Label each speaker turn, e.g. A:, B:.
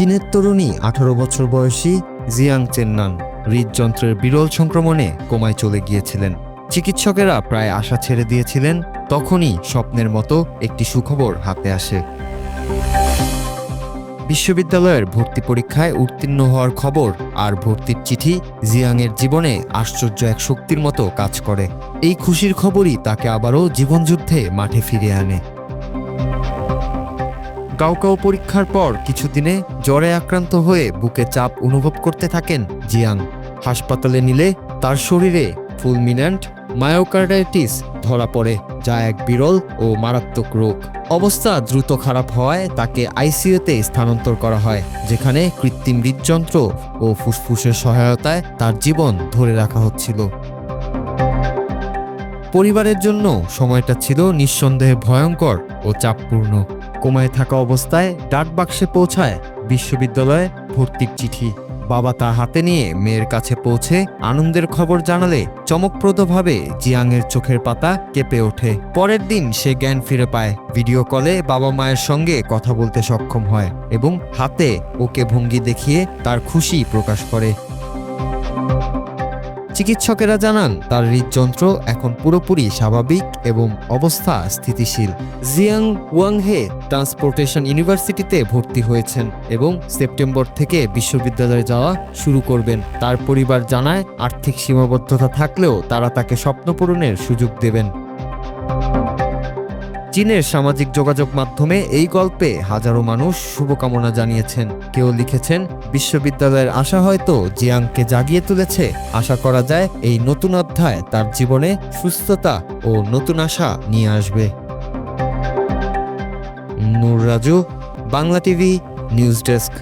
A: চীনের তরুণী আঠারো বছর বয়সী জিয়াং চেন্নান হৃদযন্ত্রের বিরল সংক্রমণে কোমায় চলে গিয়েছিলেন। চিকিৎসকেরা প্রায় আশা ছেড়ে দিয়েছিলেন, তখনই স্বপ্নের মতো একটি সুখবর হাতে আসে। বিশ্ববিদ্যালয়ের ভর্তি পরীক্ষায় উত্তীর্ণ হওয়ার খবর আর ভর্তির চিঠি জিয়াংয়ের জীবনে আশ্চর্য এক শক্তির মতো কাজ করে। এই খুশির খবরই তাকে আবারও জীবনযুদ্ধে মাঠে ফিরিয়ে আনে। গাওকাও পরীক্ষার পর কিছুদিনে জ্বরে আক্রান্ত হয়ে বুকে চাপ অনুভব করতে থাকেন জিয়াং। হাসপাতালে নিলে তার শরীরে ফুলমিন্যান্ট মায়োকার্ডাইটিস ধরা পড়ে, যা এক বিরল ও মারাত্মক রোগ। অবস্থা দ্রুত খারাপ হওয়ায় তাকে আইসিইউতে স্থানান্তর করা হয়, যেখানে কৃত্রিম হৃদযন্ত্র ও ফুসফুসের সহায়তায় তার জীবন ধরে রাখা হচ্ছিল। পরিবারের জন্য সময়টা ছিল নিঃসন্দেহে ভয়ঙ্কর ও চাপপূর্ণ। কোমায় থাকা অবস্থায় ডাক বাক্সে পৌঁছায় বিশ্ববিদ্যালয়ে ভর্তির চিঠি। বাবা তা হাতে নিয়ে মেয়ের কাছে পৌঁছে আনন্দের খবর জানালে চমকপ্রদভাবে জিয়াংয়ের চোখের পাতা কেঁপে ওঠে। পরের দিন সে জ্ঞান ফিরে পায়। ভিডিও কলে বাবা মায়ের সঙ্গে কথা বলতে সক্ষম হয় এবং হাতে ওকে ভঙ্গি দেখিয়ে তার খুশি প্রকাশ করে। চিকিৎসকেরা জানান, তার হৃদযন্ত্র এখন পুরোপুরি স্বাভাবিক এবং অবস্থা স্থিতিশীল। জিয়াং ওয়াংহে ট্রান্সপোর্টেশন ইউনিভার্সিটিতে ভর্তি হয়েছেন এবং সেপ্টেম্বর থেকে বিশ্ববিদ্যালয়ে যাওয়া শুরু করবেন। তার পরিবার জানায়, আর্থিক সীমাবদ্ধতা থাকলেও তারা তাকে স্বপ্নপূরণের সুযোগ দেবেন। চীনের সামাজিক যোগাযোগ মাধ্যমে এই গল্পে হাজারো মানুষ শুভকামনা জানিয়েছেন। কেউ লিখেছেন, বিশ্ববিদ্যালয়ের আশা হয়তো জিয়াংকে জাগিয়ে তুলেছে। আশা করা যায় এই নতুন অধ্যায় তার জীবনে সুস্থতা ও নতুন আশা নিয়ে আসবে। Noor Raju, Bangla TV, news desk.